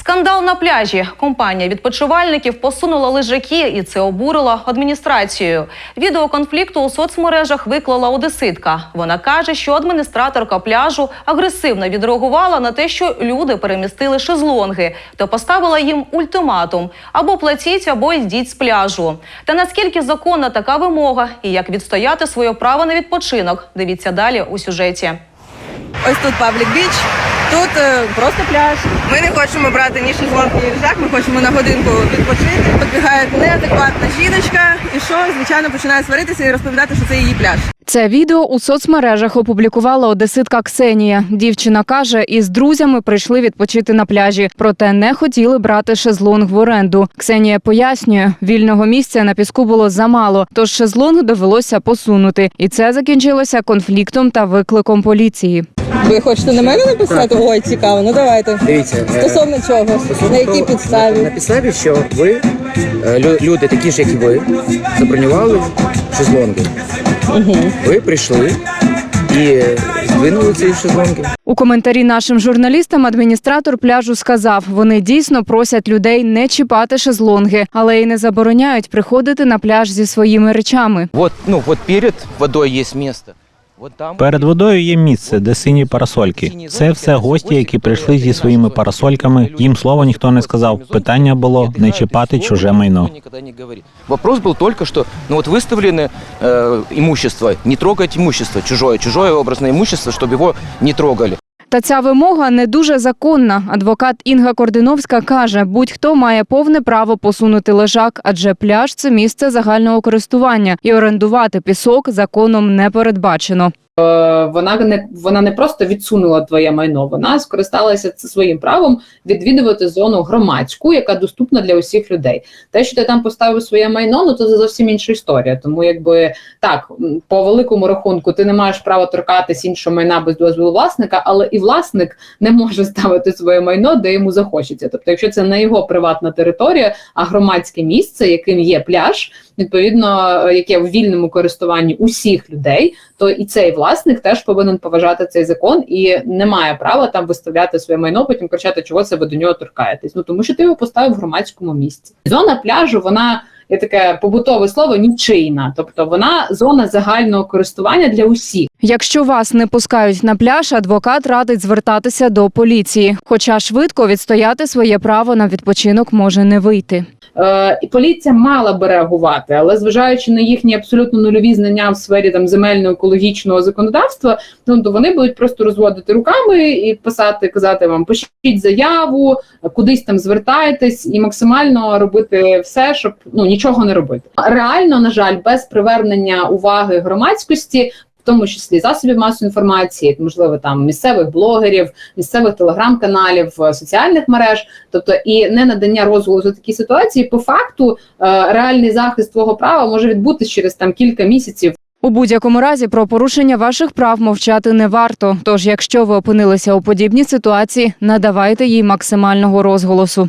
Скандал на пляжі. Компанія відпочивальників посунула лежаки, і це обурило адміністрацію. Відео конфлікту у соцмережах виклала одеситка. Вона каже, що адміністраторка пляжу агресивно відреагувала на те, що люди перемістили шезлонги, та поставила їм ультиматум: або платіть, або йдіть з пляжу. Та наскільки законна така вимога і як відстояти своє право на відпочинок? Дивіться далі у сюжеті. Ось тут паблік біч, тут е, просто пляж. Ми не хочемо брати ні шезлонг, ні рюкзак, ми хочемо на годинку відпочити. Підбігає неадекватна жіночка, і що, звичайно, починає сваритися і розповідати, що це її пляж. Це відео у соцмережах опублікувала одеситка Ксенія. Дівчина каже, із друзями прийшли відпочити на пляжі, проте не хотіли брати шезлонг в оренду. Ксенія пояснює, вільного місця на піску було замало, тож шезлонг довелося посунути, і це закінчилося конфліктом та викликом поліції. Ви хочете на мене написати? Ой, цікаво, ну давайте. Дивіться, е, Стосовно чого? стосовно На якій того- підставі? На підставі, що ви, е, лю- люди такі ж, як і ви, забронювали шезлонги. Ви прийшли і здвинули ці шезлонги. У коментарі нашим журналістам адміністратор пляжу сказав, вони дійсно просять людей не чіпати шезлонги, але й не забороняють приходити на пляж зі своїми речами. Вот, ну, вот перед водой есть место. Вот там. Перед водою є місце, де сині парасольки. Це все гості, які прийшли зі своїми парасольками. Їм слова ніхто не сказав. Питання було не чіпати чуже майно. Никто никогда не говорит. Вопрос был только что, ну вот выставлены э, имущество, не трогать имущество чужое, чужое образное имущество, чтобы его не трогали. Та ця вимога не дуже законна. Адвокат Інга Кординовська каже, будь-хто має повне право посунути лежак, адже пляж це місце загального користування, і орендувати пісок законом не передбачено. Е, вона не вона не просто відсунула твоє майно, вона скористалася своїм правом відвідувати зону громадську, яка доступна для усіх людей. Те, що ти там поставив своє майно, ну то це зовсім інша історія. Тому, якби так, по великому рахунку, ти не маєш права торкатись іншого майна без дозволу власника, але і власник не може ставити своє майно, де йому захочеться. Тобто, якщо це не його приватна територія, а громадське місце, яким є пляж, відповідно, е, яке в вільному користуванні усіх людей, то і цей власник теж повинен поважати цей закон і не має права там виставляти своє майно, потім кричати, чого це ви до нього торкаєтесь. Ну тому що ти його поставив в громадському місці. Зона пляжу, вона є таке побутове слово нічийна, тобто вона зона загального користування для усіх. Якщо вас не пускають на пляж, адвокат радить звертатися до поліції. Хоча швидко відстояти своє право на відпочинок може не вийти. Е, і поліція мала би реагувати, але зважаючи на їхні абсолютно нульові знання в сфері там земельно-екологічного законодавства, ну то вони будуть просто розводити руками і писати, казати вам пишіть заяву, кудись там звертайтесь, і максимально робити все, щоб ну нічого не робити. Реально, на жаль, без привернення уваги громадськості. В тому числі засобів масової інформації, можливо, там місцевих блогерів, місцевих телеграм-каналів, е, соціальних мереж, тобто і не надання розголосу такій ситуації, по факту е, реальний захист твого права може відбутися через там кілька місяців. У будь-якому разі про порушення ваших прав мовчати не варто. Тож, якщо ви опинилися у подібній ситуації, надавайте їй максимального розголосу.